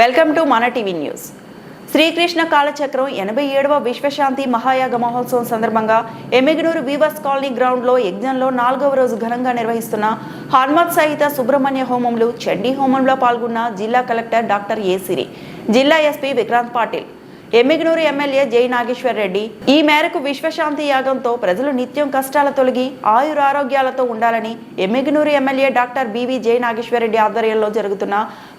Welcome to మన TV news. Srikrishna కాలచక్రం ఎనభై ఏడవ విశ్వశాంతి మహాయాగ మహోత్సవం సందర్భంగా ఎమ్మిగనూరు వీవర్స్ కాలనీ గ్రౌండ్లో యజ్ఞంలో నాలుగవ రోజు ఘనంగా నిర్వహిస్తున్న హనుమత్ సహిత సుబ్రహ్మణ్య హోమంలు చండీ హోమంలో పాల్గొన్న జిల్లా కలెక్టర్ డాక్టర్ ఏ సిరి జిల్లా ఎస్పీ విక్రాంత్ పాటిల్ ఎమ్మిగనూరు ఎమ్మెల్యే జై నాగేశ్వర్ రెడ్డి. ఈ మేరకు విశ్వశాంతి యాగంతో ప్రజలు నిత్యం కష్టాల తొలగి ఆయురారోగ్యాలతో ఉండాలని ఎమ్మిగనూరు ఎమ్మెల్యే డాక్టర్ బివి జై నాగేశ్వర్ రెడ్డి ఆధ్వర్యంలో జరుగుతున్న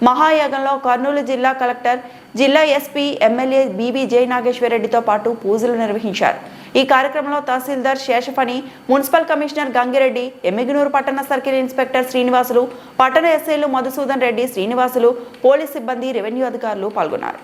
మహాయాగంలో కర్నూలు జిల్లా కలెక్టర్ జిల్లా ఎస్పీ ఎమ్మెల్యే బివి జై నాగేశ్వర్ రెడ్డితో పాటు పూజలు నిర్వహించారు. ఈ కార్యక్రమంలో తహసీల్దార్ శేషఫణి మున్సిపల్ కమిషనర్ గంగిరెడ్డి ఎమ్మిగనూరు పట్టణ సర్కిల్ ఇన్స్పెక్టర్ శ్రీనివాసులు పట్టణ ఎస్ఐలు మధుసూదన్ రెడ్డి శ్రీనివాసులు పోలీస్ సిబ్బంది రెవెన్యూ అధికారులు పాల్గొన్నారు.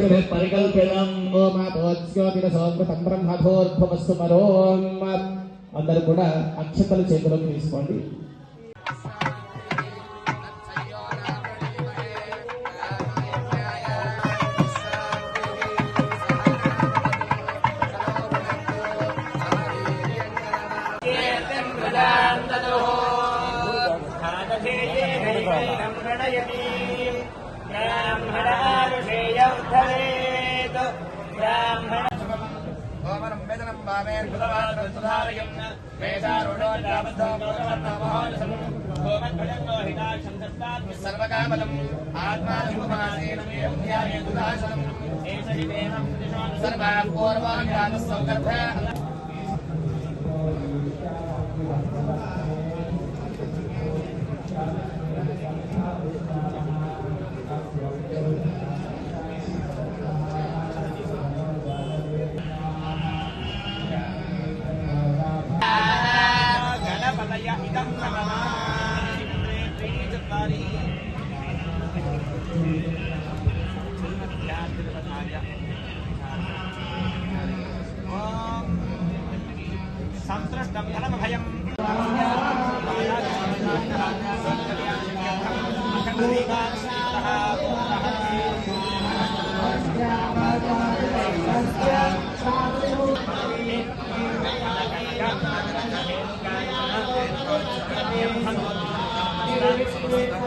ప్రోక్తం ఋషిభిः పరికల్పితం. ఓమాపోజ్యోతిరసోమృతం బ్రహ్మభోర్భవస్సు అందరూ కూడా అక్షతలు చేతిలోకి తీసుకోండి. ఓమనం వేదనం భావేన్ భుతవాదం సుధారయం వేదారుడో జాబద్ధో భగవన్నో మహోదసం ఓమద్భజంగో హితాక్షం దత్తాత్మ సర్వకామలం ఏషి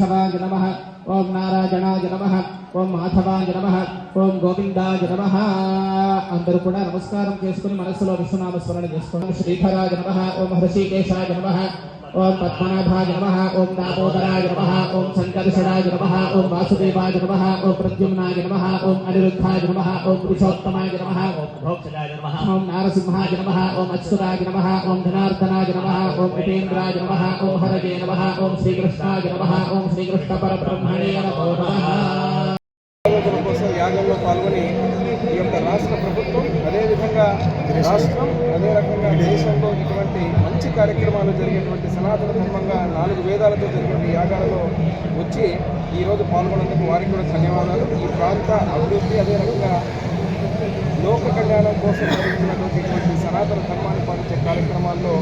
కేశవాయ నమ. ఓం నారాయణాయ నమ. ఓం మాధవాయ నమ. ఓం గోవిందాయ నమ. అందరూ కూడా నమస్కారం చేసుకుని మనసులో విశ్వనామ స్మరణ చేసుకోండి శ్రీధరాయ నమ. ఓం హృషికేశాయ నమ. ఓం పద్మనాభాయ నమ ఓం దామోదరాయ నమ ఓం సంకర్షణాయ నమ ఓం వాసుదేవాయ నమ ఓం ప్రద్యుమ్నాయ నమ ఓం అనిరుద్ధాయ నమ ఓం పురుషోత్తమాయ నమ ఓం భోక్షజాయ నమ ఓం నారసింహాయ నమ ఓం అచ్యుతాయ నమ ఓం ధనార్దనాయ నమ ఓం ఉపేంద్రాయ నమ ఓం హరజే నమ ఓం శ్రీకృష్ణాయ నమ ఓం శ్రీకృష్ణ పరబ్రహ్మణే నమో నమః ఆలోచన కోసం యాగంలో పాల్గొని ఈ యొక్క రాష్ట్ర ప్రభుత్వం అదేవిధంగా రాష్ట్రం అదే రకంగా దేశంలో ఇటువంటి జరిగేటువంటి మంచి కార్యక్రమాలు జరిగేటువంటి సనాతన ధర్మంగా నాలుగు వేదాలతో జరిగినటువంటి యాగాలలో వచ్చి ఈరోజు పాల్గొనేందుకు వారికి కూడా ధన్యవాదాలు. ఈ ప్రాంత అభివృద్ధి అదే రకంగా లోక కళ్యాణం కోసం జరుగుతున్నటువంటి సనాతన ధర్మాన్ని పాటించే కార్యక్రమాల్లో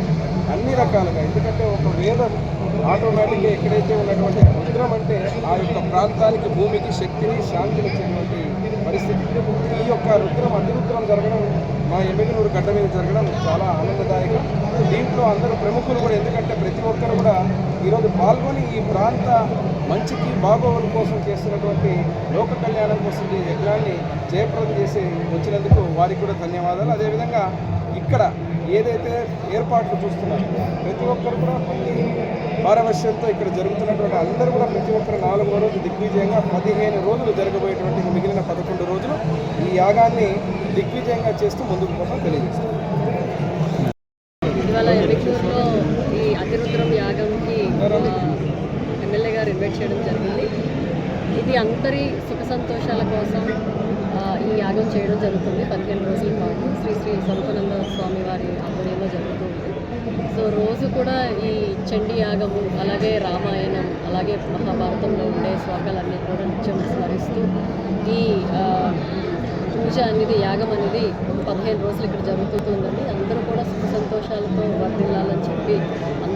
అన్ని రకాలుగా ఎందుకంటే ఒక వేదం ఆటోమేటిక్గా ఎక్కడైతే ఉన్నటువంటి రుద్రం అంటే ఆ యొక్క ప్రాంతానికి భూమికి శక్తిని శాంతిని ఇచ్చేటువంటి పరిస్థితి. ఈ యొక్క రుద్రం అతిరుద్రం జరగడం మా ఎమ్మెల్యూరు గడ్డ మీద జరగడం చాలా ఆనందం అందరూ ప్రముఖులు కూడా ఎందుకంటే ప్రతి ఒక్కరు కూడా ఈరోజు పాల్గొని ఈ ప్రాంత మంచికి బాగోగుల కోసం చేస్తున్నటువంటి లోక కళ్యాణం కోసం ఈ యజ్ఞాన్ని జయప్రదం చేసి వచ్చినందుకు వారికి కూడా ధన్యవాదాలు. అదేవిధంగా ఇక్కడ ఏదైతే ఏర్పాట్లు చూస్తున్నారు ప్రతి ఒక్కరు కూడా కొన్ని పారవశ్యంతో ఇక్కడ జరుగుతున్నటువంటి అందరూ కూడా ప్రతి ఒక్కరు నాలుగో రోజు దిగ్విజయంగా పదిహేను రోజులు జరగబోయేటువంటి మిగిలిన పదకొండు రోజులు ఈ యాగాన్ని దిగ్విజయంగా చేస్తూ ముందుకు పోవడం తెలియజేస్తారు అందరి సుఖ సంతోషాల కోసం ఈ యాగం చేయడం జరుగుతుంది. పదిహేను రోజుల పాటు శ్రీ శ్రీ స్వరూపానంద స్వామి వారి ఆధ్వర్యంలో జరుగుతుంది. సో రోజు కూడా ఈ చండి యాగము అలాగే రామాయణం అలాగే మహాభారతంలో ఉండే శ్లోకాలన్నీ కూడా నిత్యం స్మరిస్తూ ఈ పూజ అనేది యాగం అనేది పదిహేను రోజులు ఇక్కడ జరుగుతుందండి. అందరూ కూడా సుఖ సంతోషాలతో వర్తిల్లాలని చెప్పి